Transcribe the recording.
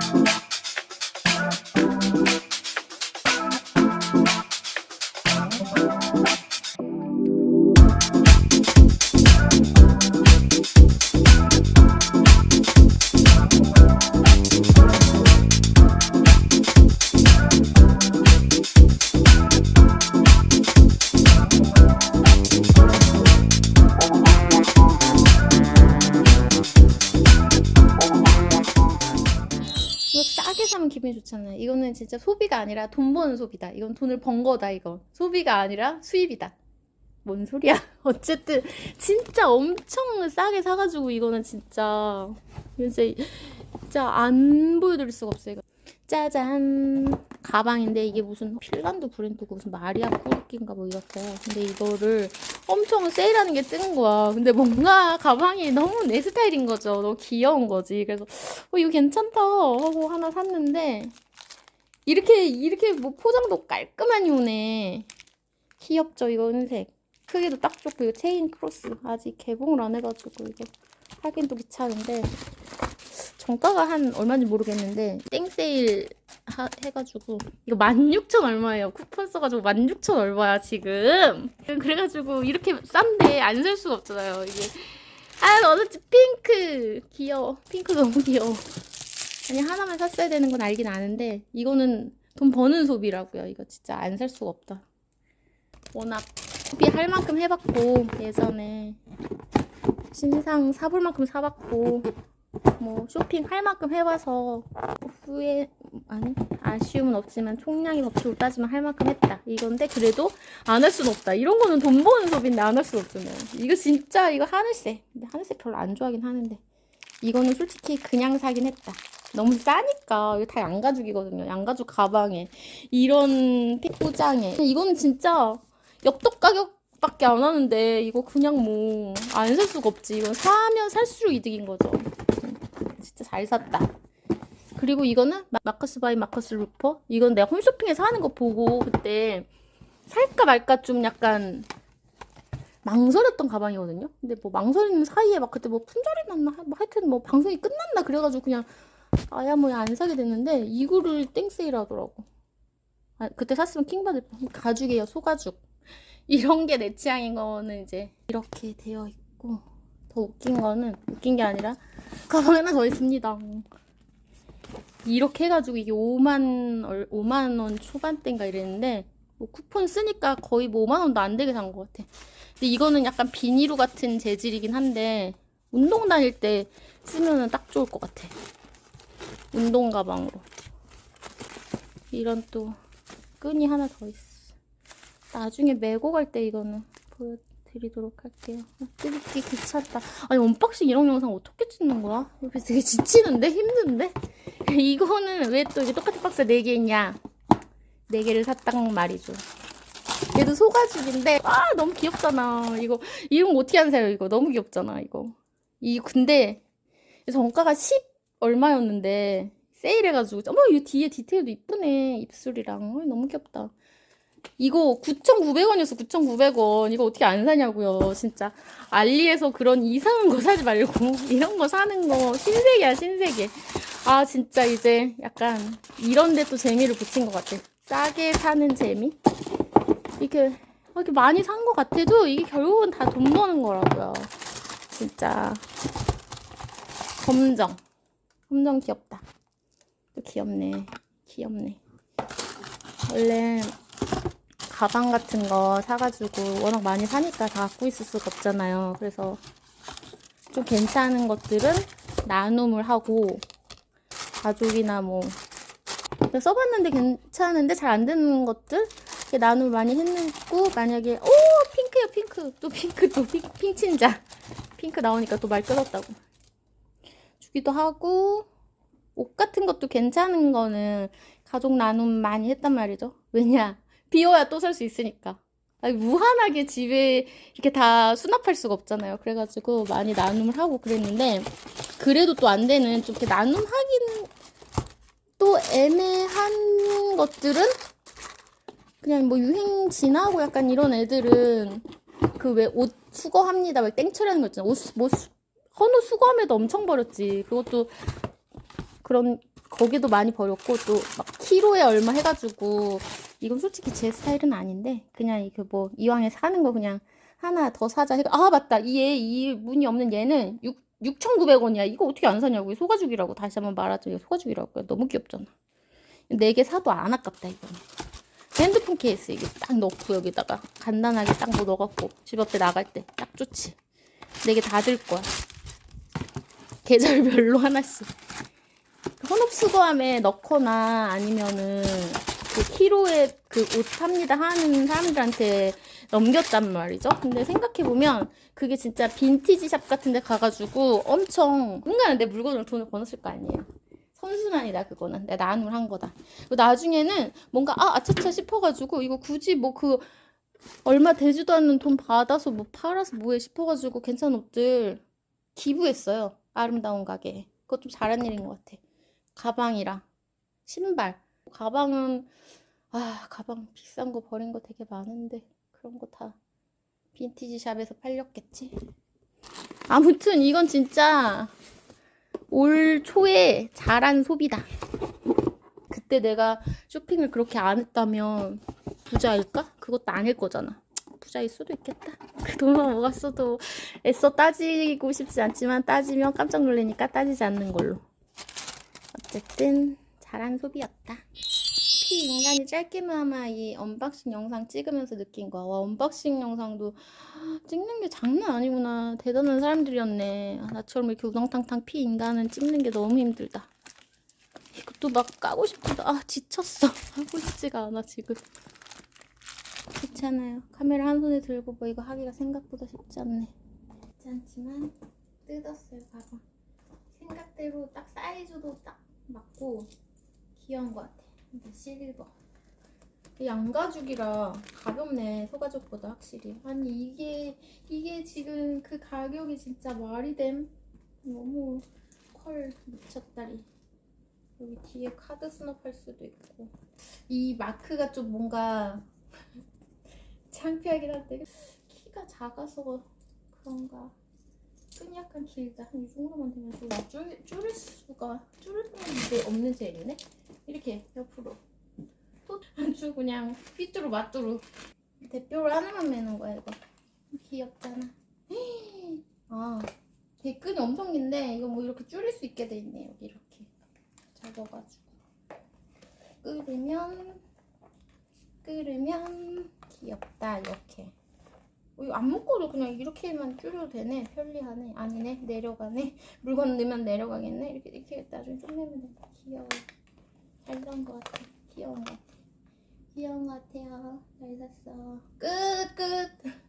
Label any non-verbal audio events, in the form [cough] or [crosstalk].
이 싸게 사면 기분이 좋잖아요. 이거는 진짜 소비가 아니라 돈 버는 소비다. 이건 돈을 번 거다, 이거. 소비가 아니라 수입이다. 뭔 소리야? [laughs] 어쨌든, 진짜 엄청 싸게 사가지고, 이거는 진짜, 진짜, 진짜 안 보여드릴 수가 없어요, 이거. 짜잔. 가방인데, 이게 무슨 핀란드 브랜드고, 무슨 마리아 꾸르기인가 뭐 이렇대요. 근데 이거를 엄청 세일하는 게 뜨는 거야. 근데 뭔가 가방이 너무 내 스타일인 거죠. 너무 귀여운 거지. 그래서, 어, 이거 괜찮다 하고 하나 샀는데 이렇게 이렇게 뭐 포장도 깔끔하니 오네. 귀엽죠 이거 은색. 크기도 딱 좋고 이거 체인 크로스 아직 개봉을 안 해가지고 이거 하긴 또 귀찮은데 정가가 한 얼마인지 모르겠는데 땡세일 하, 해가지고 이거 16,000 얼마예요. 쿠폰 써가지고 16,000 얼마야 지금. 그래가지고 이렇게 싼데 안 살 수가 없잖아요. 이게 아 너는 핑크 귀여워. 핑크 너무 귀여워. 아니 하나만 샀어야 되는 건 알긴 아는데 이거는 돈 버는 소비라고요. 이거 진짜 안 살 수가 없다. 워낙 소비할 만큼 해봤고 예전에 신상 사볼 만큼 사봤고 뭐 쇼핑할 만큼 해봐서 후회 아니 아쉬움은 없지만 총량의 법칙으로 따지면 할 만큼 했다. 이건데 그래도 안 할 수는 없다. 이런 거는 돈 버는 소비인데 안 할 수 없잖아요 이거 진짜 이거 하늘색. 근데 하늘색 별로 안 좋아하긴 하는데. 이거는 솔직히 그냥 사긴 했다. 너무 싸니까 이거 다 양가죽이거든요. 양가죽 가방에. 이런 포장에. 이거는 진짜 엽떡 가격 밖에 안 하는데 이거 그냥 뭐 안 살 수가 없지. 이건 사면 살수록 이득인 거죠 진짜 잘 샀다. 그리고 이거는 마- 마커스 바이 마커스 루퍼. 이건 내가 홈쇼핑에서 하는 거 보고 그때 살까 말까 좀 약간 망설였던 가방이거든요. 근데 뭐 망설이는 사이에 막 그때 뭐 품절이 났나 하- 뭐 하여튼 뭐 방송이 끝났나 그래가지고 그냥 아야 뭐야 안 사게 됐는데 이거를 땡세일 하더라고. 아, 그때 샀으면 킹 받을 뻔. 가죽이에요 소가죽. 이런 게 내 취향인 거는 이제 이렇게 되어 있고 더 웃긴 거는 웃긴 게 아니라 가방 하나 더 있습니다. 이렇게 해가지고 이게 5만, 얼- 5만 원 초반대인가 이랬는데, 뭐 쿠폰 쓰니까 거의 뭐 5만 원도 안 되게 산 것 같아. 근데 이거는 약간 비닐우 같은 재질이긴 한데, 운동 다닐 때 쓰면은 딱 좋을 것 같아. 운동 가방으로. 이런 또 끈이 하나 더 있어. 나중에 메고 갈 때 이거는 보여 드리도록 할게요. 아, 뜯기 귀찮다. 아니 언박싱 이런 영상 어떻게 찍는 거야? 이거 되게 지치는데 힘든데? [laughs] 이거는 왜 또 이게 똑같은 박스 4개 있냐? 4개를 샀단 말이죠. 얘도 소가죽인데 아 너무 귀엽잖아. 이거 거 어떻게 하세요? 이거 너무 귀엽잖아. 이거 이 근데 정가가 10 얼마였는데 세일해가지고 어머 이 뒤에 디테일도 이쁘네 입술이랑 어, 너무 귀엽다. 이거 9,900원이었어, 9,900원. 이거 어떻게 안 사냐고요, 진짜. 알리에서 그런 이상한 거 사지 말고, [laughs] 이런 거 사는 거, 신세계야, 신세계. 아, 진짜 이제 약간, 이런 데 또 재미를 붙인 것 같아. 싸게 사는 재미? 이렇게, 이렇게 많이 산 것 같아도, 이게 결국은 다 돈 버는 거라고요. 진짜. 검정. 검정 귀엽다. 또 귀엽네. 귀엽네. 원래, 가방 같은 거 사가지고 워낙 많이 사니까 다 갖고 있을 수가 없잖아요. 그래서 좀 괜찮은 것들은 나눔을 하고 가족이나 뭐 써봤는데 괜찮은데 잘 안 되는 것들 나눔을 많이 했고 만약에 오 핑크야 핑크 또 핑크 또 핑, 핑친자 핑크 나오니까 또 말 끊었다고 주기도 하고 옷 같은 것도 괜찮은 거는 가족 나눔 많이 했단 말이죠. 왜냐 비워야 또 살 수 있으니까. 아니, 무한하게 집에 이렇게 다 수납할 수가 없잖아요. 그래가지고 많이 나눔을 하고 그랬는데, 그래도 또 안 되는, 좀 이렇게 나눔하기는 또 애매한 것들은 그냥 뭐 유행 지나고 약간 이런 애들은 그 왜 옷 수거합니다. 막 땡처리하는 거 있잖아. 옷, 뭐, 수- 헌옷 수거함에도 엄청 버렸지. 그것도 그런 거기도 많이 버렸고 또 막 키로에 얼마 해가지고 이건 솔직히 제 스타일은 아닌데 그냥 이그 뭐 이왕에 사는 거 그냥 하나 더 사자 해가 아 맞다. 이얘 이 무늬 없는 얘는 6 6,900원이야. 이거 어떻게 안 사냐고. 소가죽이라고 다시 한번 이거 소가죽이라고 너무 귀엽잖아. 네개 사도 안 아깝다 이거는. 핸드폰 케이스 이게 딱 넣고 여기다가 간단하게 딱 뭐 넣어갖고 집 앞에 나갈 때 딱 좋지. 네개다 들 거야. 계절별로 하나씩. 혼업수거함에 넣거나 아니면은 그 키로에 그 옷 삽니다 하는 사람들한테 넘겼단 말이죠. 근데 생각해보면 그게 진짜 빈티지 샵 같은 데 가가지고 엄청 은근히 내 물건으로 돈을 버었을 거 아니에요. 선순환이다 그거는 내가 나눔을 한 거다. 나중에는 뭔가 아 아차차 싶어가지고 이거 굳이 뭐 그 얼마 되지도 않는 돈 받아서 뭐 팔아서 뭐해 싶어가지고 괜찮은 옷들 기부했어요. 아름다운 가게에. 그거 좀 잘한 일인 것 같아. 가방이랑 신발. 가방은 아 가방 비싼 거 버린 거 되게 많은데 그런 거 다 빈티지 샵에서 팔렸겠지. 아무튼 이건 진짜 올 초에 잘한 소비다. 그때 내가 쇼핑을 그렇게 안 했다면 부자일까? 그것도 아닐 거잖아. 부자일 수도 있겠다. [laughs] 그 돈만 모았어도 애써 따지고 싶지 않지만 따지면 깜짝 놀라니까 따지지 않는 걸로. 어쨌든 잘한 소비였다. 피 인간이 짧게나마 이 언박싱 영상 찍으면서 느낀 거야. 와 언박싱 영상도 찍는 게 장난 아니구나. 대단한 사람들이었네. 아, 나처럼 이렇게 우당탕탕 피 인간은 찍는 게 너무 힘들다. 이것도 막 까고 싶다. 아 지쳤어. [laughs] 하고 싶지가 않아 지금. 그렇잖아요. 카메라 한 손에 들고 뭐 이거 하기가 생각보다 쉽지 않네. 쉽지 않지만 뜯었어요 가방. 생각대로 딱 사이즈도 딱 맞고 귀여운 것 같아. 이게 실버. 이 양가죽이라 가볍네 소가죽보다 확실히. 아니 이게 이게 지금 그 가격이 진짜 말이 됨. 너무 컬 미쳤다리. 여기 뒤에 카드 수납할 수도 있고 이 마크가 좀 뭔가 [laughs] 창피하긴 한데 키가 작아서 그런가 끈이 약간 길다. 한 이 정도만 되면 좋아 줄, 줄일 수가 줄일 게 없는 젤이네. 이렇게 옆으로 또 그냥 삐뚤어 맞뚜루 대표를 하나만 매는 거야 이거. 귀엽잖아. 아 되게 끈이 엄청 긴데 이거 뭐 이렇게 줄일 수 있게 돼 있네 여기 이렇게. 잡아가지고. 끓으면 끓으면 귀엽다 이렇게. 어, 이거 안 묶어도 그냥 이렇게만 줄여도 되네. 편리하네. 아니네. 내려가네. 물건 넣으면 내려가겠네. 이렇게 이렇게 나중에 쪼매면 된다. 귀여워. 잘 산 것 같아. 귀여운 것 같아. 귀여운 것 같아요. 잘 샀어. 끝 끝